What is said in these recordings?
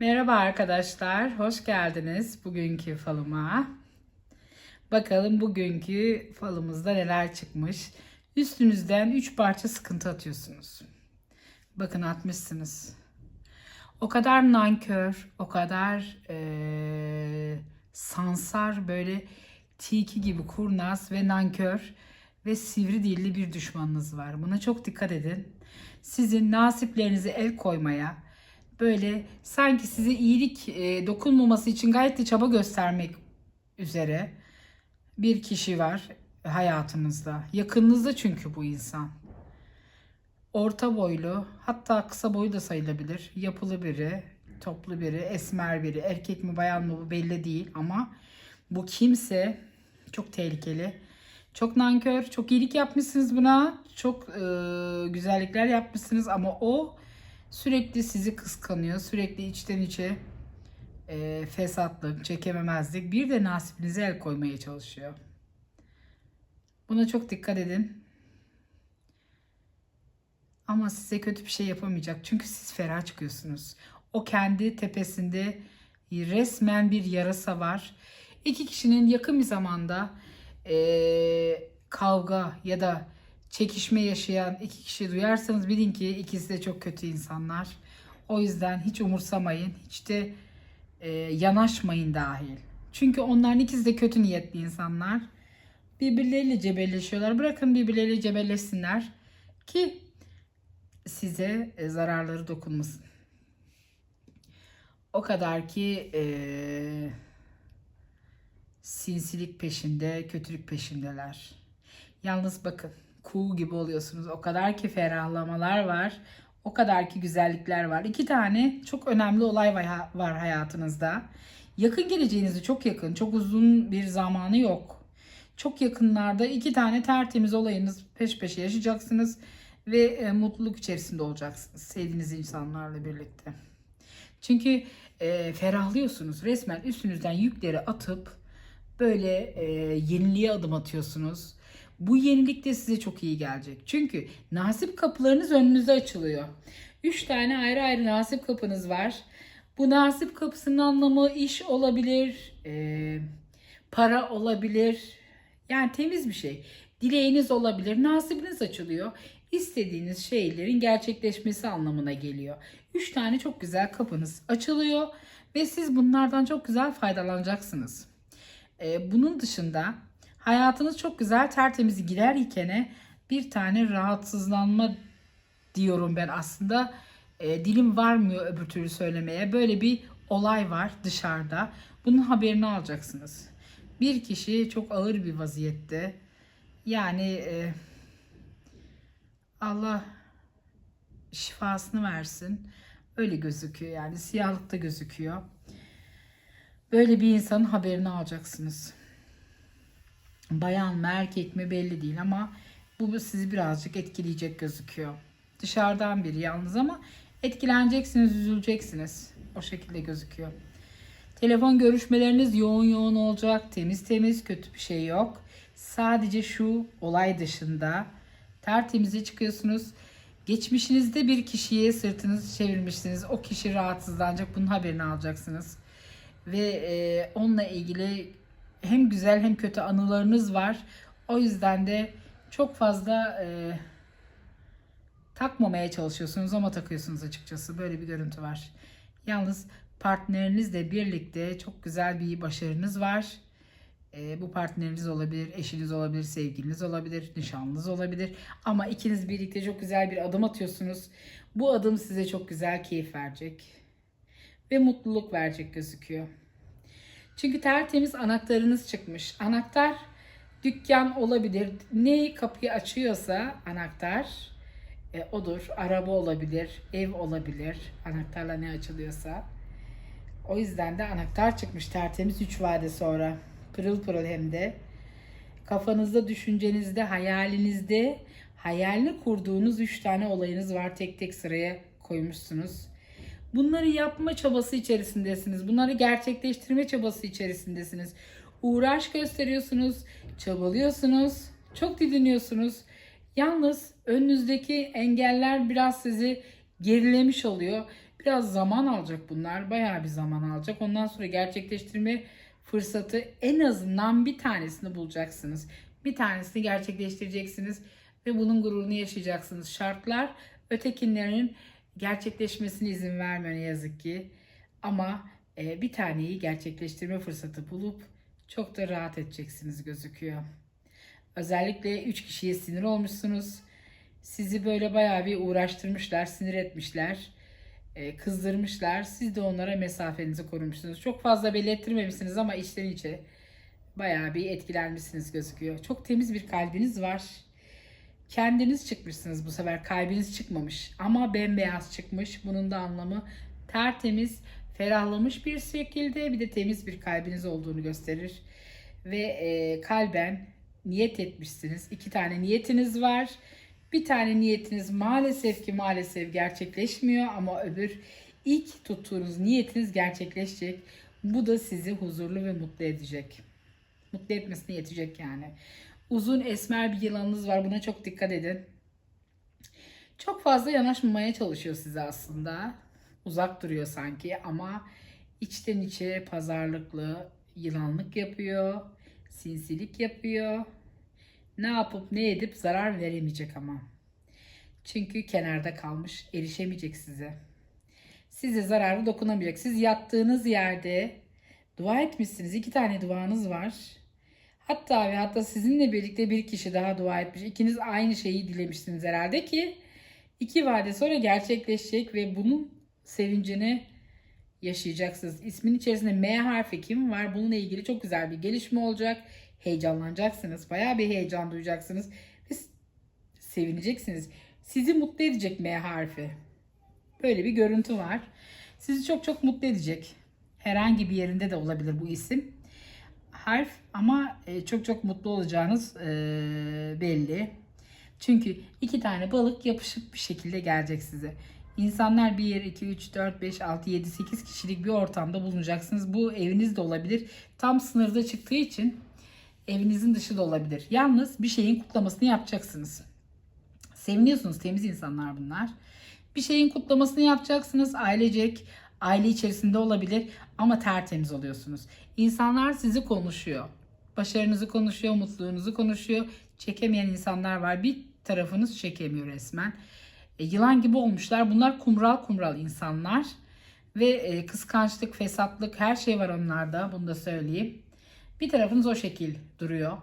Merhaba arkadaşlar, hoş geldiniz bugünkü falıma. Bakalım bugünkü falımızda neler çıkmış. Üstünüzden 3 parça sıkıntı atıyorsunuz. Bakın atmışsınız. O kadar nankör, o kadar eee, sansar böyle tilki gibi kurnaz ve nankör ve sivri dilli bir düşmanınız var. Buna çok dikkat edin. Sizin nasiplerinize el koymaya, böyle sanki size iyilik e, dokunmaması için gayet de çaba göstermek üzere bir kişi var hayatınızda. Yakınınızda çünkü bu insan. Orta boylu, hatta kısa boyu da sayılabilir. Yapılı biri, toplu biri, esmer biri. Erkek mi bayan mı belli değil ama bu kimse çok tehlikeli. Çok nankör, çok iyilik yapmışsınız buna. Çok e, güzellikler yapmışsınız ama o sürekli sizi kıskanıyor. Sürekli içten içe e, fesatlık, çekememezlik. Bir de nasibinize el koymaya çalışıyor. Buna çok dikkat edin. Ama size kötü bir şey yapamayacak. Çünkü siz ferah çıkıyorsunuz. O kendi tepesinde resmen bir yarasa var. İki kişinin yakın bir zamanda eee, kavga ya da çekişme yaşayan iki kişi duyarsanız bilin ki ikisi de çok kötü insanlar. O yüzden hiç umursamayın. Hiç de eee, yanaşmayın dahil. Çünkü onların ikisi de kötü niyetli insanlar. Birbirleriyle cebelleşiyorlar. Bırakın birbirleriyle cebelleşsinler ki size e, zararları dokunmasın. O kadar ki e, sinsilik peşinde, kötülük peşindeler. Yalnız bakın kuğu gibi oluyorsunuz. O kadar ki ferahlamalar var. O kadar ki güzellikler var. İki tane çok önemli olay var hayatınızda. Yakın geleceğinizde çok yakın, çok uzun bir zamanı yok. Çok yakınlarda iki tane tertemiz olayınız peş peşe yaşayacaksınız ve e, mutluluk içerisinde olacaksınız sevdiğiniz insanlarla birlikte. Çünkü e, ferahlıyorsunuz. Resmen üstünüzden yükleri atıp böyle e, yeniliğe adım atıyorsunuz. Bu yenilik de size çok iyi gelecek. Çünkü nasip kapılarınız önünüze açılıyor. Üç tane ayrı ayrı nasip kapınız var. Bu nasip kapısının anlamı iş olabilir, e, para olabilir. Yani temiz bir şey. Dileğiniz olabilir, nasibiniz açılıyor. İstediğiniz şeylerin gerçekleşmesi anlamına geliyor. Üç tane çok güzel kapınız açılıyor ve siz bunlardan çok güzel faydalanacaksınız. Ee, bunun dışında hayatınız çok güzel tertemiz gider ikene bir tane rahatsızlanma diyorum ben aslında. E, dilim varmıyor öbür türlü söylemeye. Böyle bir olay var dışarıda. Bunun haberini alacaksınız. Bir kişi çok ağır bir vaziyette. Yani e, Allah şifasını versin. Öyle gözüküyor yani siyahlıkta gözüküyor. Böyle bir insanın haberini alacaksınız. Bayan mı erkek mi belli değil ama bu sizi birazcık etkileyecek gözüküyor. Dışarıdan biri yalnız ama etkileneceksiniz, üzüleceksiniz. O şekilde gözüküyor. Telefon görüşmeleriniz yoğun yoğun olacak. Temiz temiz kötü bir şey yok. Sadece şu olay dışında tertemize çıkıyorsunuz. Geçmişinizde bir kişiye sırtınızı çevirmişsiniz. O kişi rahatsızlanacak. Bunun haberini alacaksınız. Ve e, onunla ilgili hem güzel hem kötü anılarınız var. O yüzden de çok fazla e, takmamaya çalışıyorsunuz ama takıyorsunuz açıkçası. Böyle bir görüntü var. Yalnız partnerinizle birlikte çok güzel bir başarınız var. E, bu partneriniz olabilir, eşiniz olabilir, sevgiliniz olabilir, nişanlınız olabilir. Ama ikiniz birlikte çok güzel bir adım atıyorsunuz. Bu adım size çok güzel keyif verecek. Ve mutluluk verecek gözüküyor. Çünkü tertemiz anahtarınız çıkmış. Anahtar dükkan olabilir. Ne kapıyı açıyorsa anahtar e, odur. Araba olabilir, ev olabilir. Anahtarla ne açılıyorsa. O yüzden de anahtar çıkmış tertemiz 3 vade sonra. Pırıl pırıl hem de. Kafanızda, düşüncenizde, hayalinizde hayalini kurduğunuz 3 tane olayınız var. Tek tek sıraya koymuşsunuz. Bunları yapma çabası içerisindesiniz. Bunları gerçekleştirme çabası içerisindesiniz. Uğraş gösteriyorsunuz, çabalıyorsunuz, çok didiniyorsunuz. Yalnız önünüzdeki engeller biraz sizi gerilemiş oluyor. Biraz zaman alacak bunlar. Bayağı bir zaman alacak. Ondan sonra gerçekleştirme fırsatı en azından bir tanesini bulacaksınız. Bir tanesini gerçekleştireceksiniz ve bunun gururunu yaşayacaksınız. Şartlar ötekinlerin gerçekleşmesine izin vermiyor ne yazık ki. Ama e, bir taneyi gerçekleştirme fırsatı bulup çok da rahat edeceksiniz gözüküyor. Özellikle 3 kişiye sinir olmuşsunuz. Sizi böyle bayağı bir uğraştırmışlar, sinir etmişler, e, kızdırmışlar. Siz de onlara mesafenizi korumuşsunuz. Çok fazla belli ettirmemişsiniz ama içten içe bayağı bir etkilenmişsiniz gözüküyor. Çok temiz bir kalbiniz var. Kendiniz çıkmışsınız bu sefer. Kalbiniz çıkmamış ama bembeyaz çıkmış. Bunun da anlamı tertemiz, ferahlamış bir şekilde bir de temiz bir kalbiniz olduğunu gösterir. Ve e, kalben niyet etmişsiniz. İki tane niyetiniz var. Bir tane niyetiniz maalesef ki maalesef gerçekleşmiyor ama öbür ilk tuttuğunuz niyetiniz gerçekleşecek. Bu da sizi huzurlu ve mutlu edecek. Mutlu etmesine yetecek yani. Uzun esmer bir yılanınız var. Buna çok dikkat edin. Çok fazla yanaşmamaya çalışıyor size aslında. Uzak duruyor sanki ama içten içe pazarlıklı yılanlık yapıyor. Sinsilik yapıyor. Ne yapıp ne edip zarar veremeyecek ama. Çünkü kenarda kalmış, erişemeyecek size. Size zararı dokunamayacak. Siz yattığınız yerde dua etmişsiniz. İki tane duanız var. Hatta ve hatta sizinle birlikte bir kişi daha dua etmiş. İkiniz aynı şeyi dilemişsiniz herhalde ki iki vade sonra gerçekleşecek ve bunun sevincini yaşayacaksınız. İsmin içerisinde M harfi kim var? Bununla ilgili çok güzel bir gelişme olacak. Heyecanlanacaksınız. Bayağı bir heyecan duyacaksınız. Ve sevineceksiniz. Sizi mutlu edecek M harfi. Böyle bir görüntü var. Sizi çok çok mutlu edecek. Herhangi bir yerinde de olabilir bu isim. Harf ama e, çok çok mutlu olacağınız e, belli. Çünkü iki tane balık yapışık bir şekilde gelecek size. İnsanlar 1, 2, 3, 4, 5, 6, 7, 8 kişilik bir ortamda bulunacaksınız. Bu eviniz de olabilir. Tam sınırda çıktığı için evinizin dışı da olabilir. Yalnız bir şeyin kutlamasını yapacaksınız. Seviniyorsunuz temiz insanlar bunlar. Bir şeyin kutlamasını yapacaksınız ailecek, aile içerisinde olabilir ama tertemiz oluyorsunuz. İnsanlar sizi konuşuyor. Başarınızı konuşuyor, mutluluğunuzu konuşuyor. Çekemeyen insanlar var. Bir tarafınız çekemiyor resmen. E, yılan gibi olmuşlar. Bunlar kumral kumral insanlar. Ve e, kıskançlık, fesatlık her şey var onlarda. Bunu da söyleyeyim. Bir tarafınız o şekil duruyor.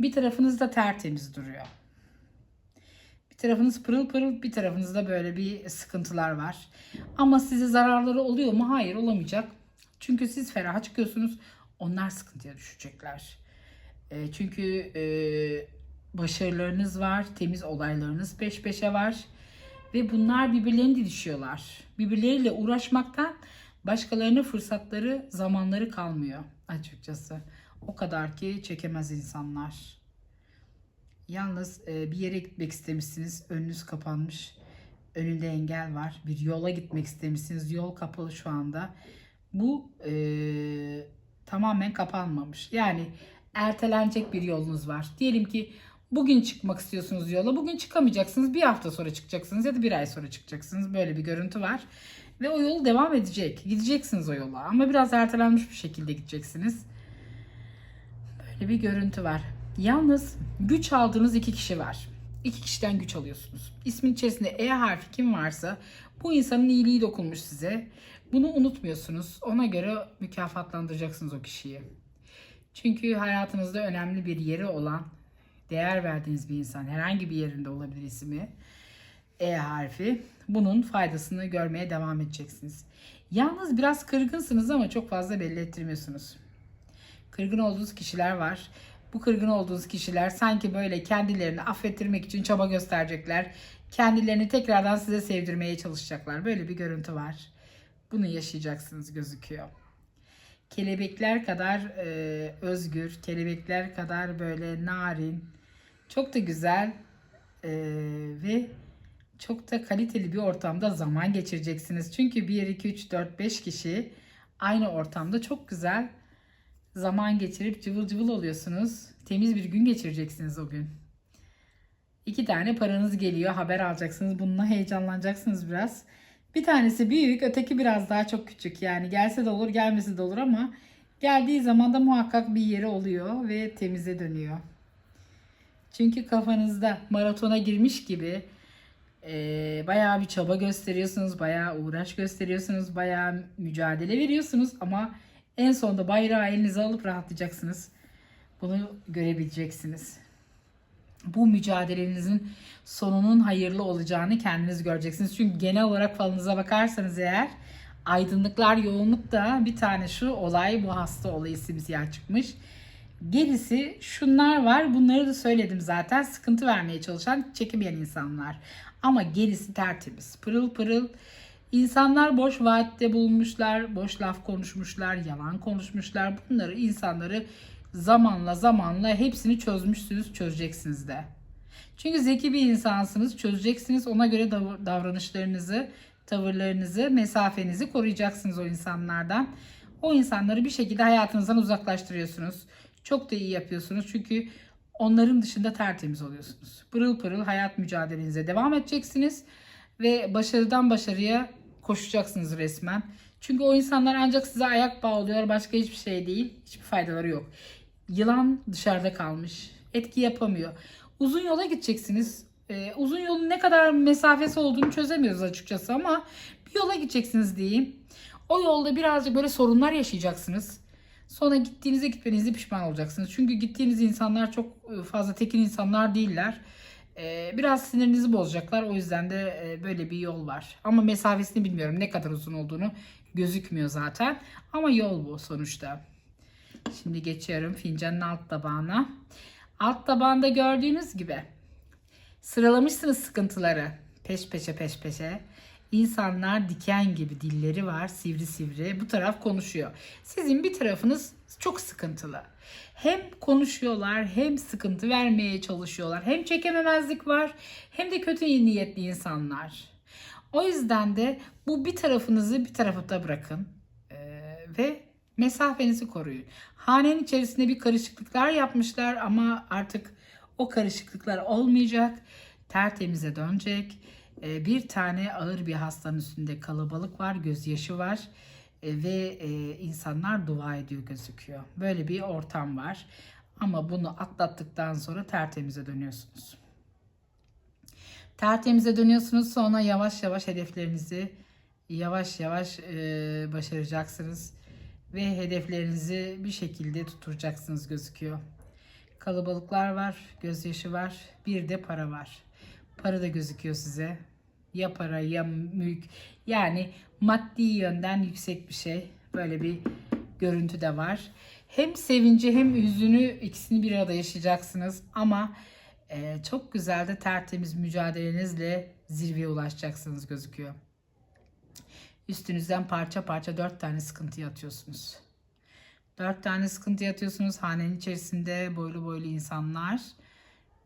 Bir tarafınız da tertemiz duruyor. Bir tarafınız pırıl pırıl, bir tarafınızda böyle bir sıkıntılar var. Ama size zararları oluyor mu? Hayır olamayacak. Çünkü siz ferah çıkıyorsunuz. Onlar sıkıntıya düşecekler. E, çünkü e, başarılarınız var, temiz olaylarınız peş peşe var. Ve bunlar birbirlerini didişiyorlar. Birbirleriyle uğraşmaktan başkalarına fırsatları, zamanları kalmıyor açıkçası. O kadar ki çekemez insanlar. Yalnız e, bir yere gitmek istemişsiniz. Önünüz kapanmış. Önünde engel var. Bir yola gitmek istemişsiniz. Yol kapalı şu anda. Bu e, tamamen kapanmamış. Yani ertelenecek bir yolunuz var. Diyelim ki bugün çıkmak istiyorsunuz yola. Bugün çıkamayacaksınız. Bir hafta sonra çıkacaksınız ya da bir ay sonra çıkacaksınız. Böyle bir görüntü var. Ve o yol devam edecek. Gideceksiniz o yola. Ama biraz ertelenmiş bir şekilde gideceksiniz. Böyle bir görüntü var. Yalnız güç aldığınız iki kişi var. İki kişiden güç alıyorsunuz. İsmin içerisinde E harfi kim varsa bu insanın iyiliği dokunmuş size. Bunu unutmuyorsunuz. Ona göre mükafatlandıracaksınız o kişiyi. Çünkü hayatınızda önemli bir yeri olan, değer verdiğiniz bir insan, herhangi bir yerinde olabilir ismi, E harfi. Bunun faydasını görmeye devam edeceksiniz. Yalnız biraz kırgınsınız ama çok fazla belli ettirmiyorsunuz. Kırgın olduğunuz kişiler var. Bu kırgın olduğunuz kişiler sanki böyle kendilerini affettirmek için çaba gösterecekler. Kendilerini tekrardan size sevdirmeye çalışacaklar. Böyle bir görüntü var. bunu yaşayacaksınız gözüküyor. Kelebekler kadar e, özgür, kelebekler kadar böyle narin, çok da güzel e, ve çok da kaliteli bir ortamda zaman geçireceksiniz. Çünkü 1, 2, 3, 4, 5 kişi aynı ortamda çok güzel zaman geçirip cıvıl cıvıl oluyorsunuz. Temiz bir gün geçireceksiniz o gün. İki tane paranız geliyor. Haber alacaksınız. Bununla heyecanlanacaksınız biraz. Bir tanesi büyük, öteki biraz daha çok küçük. Yani gelse de olur, gelmesi de olur ama geldiği zaman da muhakkak bir yeri oluyor ve temize dönüyor. Çünkü kafanızda maratona girmiş gibi e, bayağı bir çaba gösteriyorsunuz, bayağı uğraş gösteriyorsunuz, bayağı mücadele veriyorsunuz ama en sonunda bayrağı elinize alıp rahatlayacaksınız. Bunu görebileceksiniz. Bu mücadelenizin sonunun hayırlı olacağını kendiniz göreceksiniz. Çünkü genel olarak falınıza bakarsanız eğer aydınlıklar yoğunlukta bir tane şu olay bu hasta olayı simsiyah çıkmış. Gerisi şunlar var. Bunları da söyledim zaten. Sıkıntı vermeye çalışan, çekemeyen insanlar. Ama gerisi tertemiz. Pırıl pırıl. İnsanlar boş vaatte bulunmuşlar, boş laf konuşmuşlar, yalan konuşmuşlar. Bunları insanları zamanla zamanla hepsini çözmüşsünüz, çözeceksiniz de. Çünkü zeki bir insansınız, çözeceksiniz. Ona göre dav- davranışlarınızı, tavırlarınızı, mesafenizi koruyacaksınız o insanlardan. O insanları bir şekilde hayatınızdan uzaklaştırıyorsunuz. Çok da iyi yapıyorsunuz çünkü onların dışında tertemiz oluyorsunuz. Pırıl pırıl hayat mücadelenize devam edeceksiniz ve başarıdan başarıya koşacaksınız resmen. Çünkü o insanlar ancak size ayak bağlıyor, başka hiçbir şey değil. Hiçbir faydaları yok. Yılan dışarıda kalmış. Etki yapamıyor. Uzun yola gideceksiniz. Ee, uzun yolun ne kadar mesafesi olduğunu çözemiyoruz açıkçası ama bir yola gideceksiniz diyeyim. O yolda birazcık böyle sorunlar yaşayacaksınız. Sonra gittiğinizde gitmenizi pişman olacaksınız. Çünkü gittiğiniz insanlar çok e, fazla tekin insanlar değiller. Ee, biraz sinirinizi bozacaklar. O yüzden de e, böyle bir yol var. Ama mesafesini bilmiyorum. Ne kadar uzun olduğunu gözükmüyor zaten. Ama yol bu sonuçta. Şimdi geçiyorum fincanın alt tabağına. Alt tabağında gördüğünüz gibi sıralamışsınız sıkıntıları. Peş peşe peş peşe. İnsanlar diken gibi dilleri var sivri sivri. Bu taraf konuşuyor. Sizin bir tarafınız çok sıkıntılı. Hem konuşuyorlar hem sıkıntı vermeye çalışıyorlar. Hem çekememezlik var hem de kötü niyetli insanlar. O yüzden de bu bir tarafınızı bir tarafta bırakın Ee, ve mesafenizi koruyun. Hanenin içerisinde bir karışıklıklar yapmışlar ama artık o karışıklıklar olmayacak. Tertemize dönecek. Ee, bir tane ağır bir hastanın üstünde kalabalık var, gözyaşı var Ee, ve e, insanlar dua ediyor gözüküyor. Böyle bir ortam var. Ama bunu atlattıktan sonra tertemize dönüyorsunuz. Tertemize dönüyorsunuz sonra yavaş yavaş hedeflerinizi yavaş yavaş e, başaracaksınız ve hedeflerinizi bir şekilde tutturacaksınız gözüküyor. Kalabalıklar var, gözyaşı var, bir de para var. Para da gözüküyor size. Ya para ya mülk. Yani maddi yönden yüksek bir şey. Böyle bir görüntü de var. Hem sevinci hem hüzünü ikisini bir arada yaşayacaksınız. Ama e, çok güzel de tertemiz mücadelenizle zirveye ulaşacaksınız gözüküyor. Üstünüzden parça parça dört tane sıkıntı atıyorsunuz. Dört tane sıkıntı atıyorsunuz. Hanenin içerisinde boylu boylu insanlar.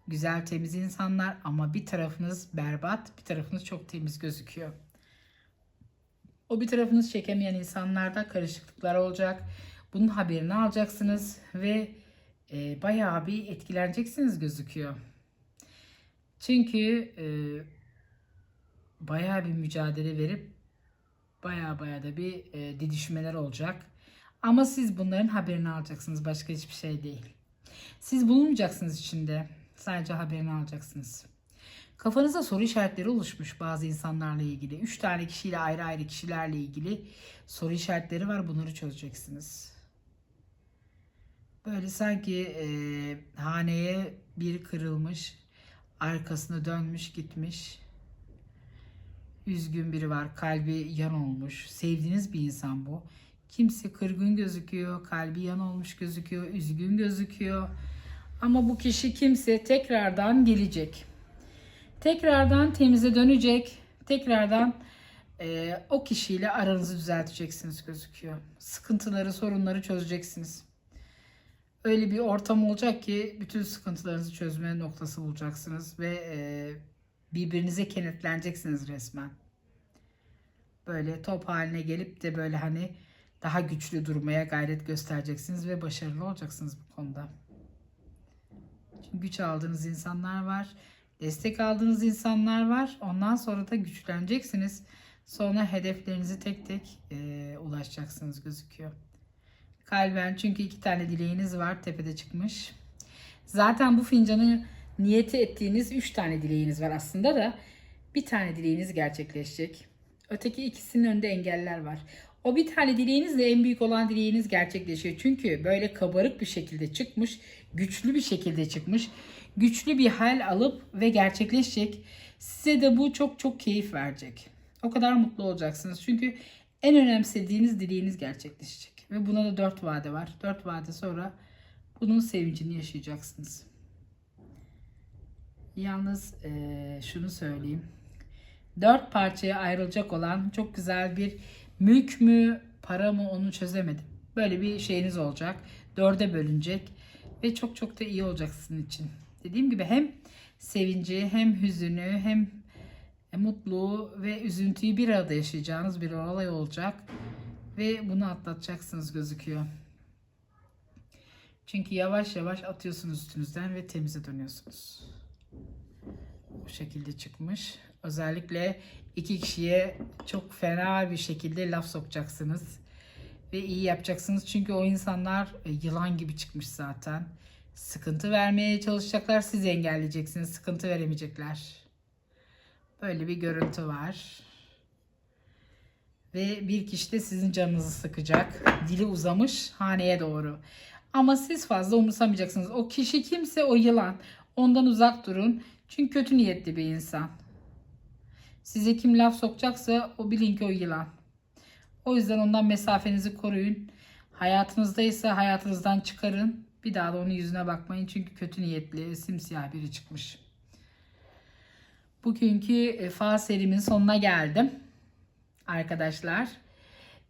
Güzel temiz insanlar ama bir tarafınız berbat, bir tarafınız çok temiz gözüküyor. O bir tarafınız çekemeyen insanlarda karışıklıklar olacak. Bunun haberini alacaksınız ve e, bayağı bir etkileneceksiniz gözüküyor. Çünkü e, bayağı bir mücadele verip bayağı bayağı da bir e, didişmeler olacak. Ama siz bunların haberini alacaksınız. Başka hiçbir şey değil. Siz bulunmayacaksınız içinde. Sadece haberini alacaksınız. Kafanızda soru işaretleri oluşmuş bazı insanlarla ilgili. Üç tane kişiyle ayrı ayrı kişilerle ilgili soru işaretleri var. Bunları çözeceksiniz. Böyle sanki e, haneye bir kırılmış, arkasını dönmüş gitmiş. Üzgün biri var, kalbi yan olmuş. Sevdiğiniz bir insan bu. Kimse kırgın gözüküyor, kalbi yan olmuş gözüküyor, üzgün gözüküyor. Ama bu kişi kimse tekrardan gelecek. Tekrardan temize dönecek. Tekrardan e, o kişiyle aranızı düzelteceksiniz gözüküyor. Sıkıntıları, sorunları çözeceksiniz. Öyle bir ortam olacak ki bütün sıkıntılarınızı çözme noktası bulacaksınız ve e, birbirinize kenetleneceksiniz resmen. Böyle top haline gelip de böyle hani daha güçlü durmaya gayret göstereceksiniz ve başarılı olacaksınız bu konuda. Güç aldığınız insanlar var. Destek aldığınız insanlar var. Ondan sonra da güçleneceksiniz. Sonra hedeflerinizi tek tek e, ulaşacaksınız gözüküyor. Kalben çünkü iki tane dileğiniz var tepede çıkmış. Zaten bu fincanı niyeti ettiğiniz üç tane dileğiniz var aslında da bir tane dileğiniz gerçekleşecek. Öteki ikisinin önünde engeller var. O bir tane dileğinizle en büyük olan dileğiniz gerçekleşiyor. Çünkü böyle kabarık bir şekilde çıkmış, güçlü bir şekilde çıkmış. Güçlü bir hal alıp ve gerçekleşecek. Size de bu çok çok keyif verecek. O kadar mutlu olacaksınız. Çünkü en önemsediğiniz dileğiniz gerçekleşecek. Ve buna da dört vade var. Dört vade sonra bunun sevincini yaşayacaksınız. Yalnız eee, şunu söyleyeyim. Dört parçaya ayrılacak olan çok güzel bir mülk mü para mı onu çözemedim. Böyle bir şeyiniz olacak. Dörde bölünecek ve çok çok da iyi olacak sizin için. Dediğim gibi hem sevinci hem hüzünü hem mutlu ve üzüntüyü bir arada yaşayacağınız bir olay olacak. Ve bunu atlatacaksınız gözüküyor. Çünkü yavaş yavaş atıyorsunuz üstünüzden ve temize dönüyorsunuz. Bu şekilde çıkmış. Özellikle iki kişiye çok fena bir şekilde laf sokacaksınız. Ve iyi yapacaksınız. Çünkü o insanlar e, yılan gibi çıkmış zaten. Sıkıntı vermeye çalışacaklar. Siz engelleyeceksiniz. Sıkıntı veremeyecekler. Böyle bir görüntü var. Ve bir kişi de sizin canınızı sıkacak. Dili uzamış haneye doğru. Ama siz fazla umursamayacaksınız. O kişi kimse o yılan. Ondan uzak durun. Çünkü kötü niyetli bir insan. Size kim laf sokacaksa o bilin ki o yılan. O yüzden ondan mesafenizi koruyun. Hayatınızdaysa hayatınızdan çıkarın. Bir daha da onun yüzüne bakmayın. Çünkü kötü niyetli, simsiyah biri çıkmış. Bugünkü e, fal serimin sonuna geldim. Arkadaşlar.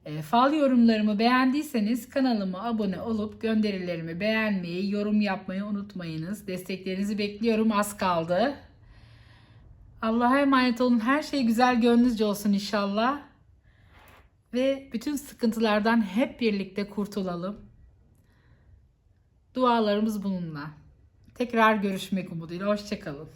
E, fal yorumlarımı beğendiyseniz kanalıma abone olup gönderilerimi beğenmeyi, yorum yapmayı unutmayınız. Desteklerinizi bekliyorum. Az kaldı. Allah'a emanet olun. Her şey güzel gönlünüzce olsun inşallah. Ve bütün sıkıntılardan hep birlikte kurtulalım. Dualarımız bununla. Tekrar görüşmek umuduyla. Hoşçakalın.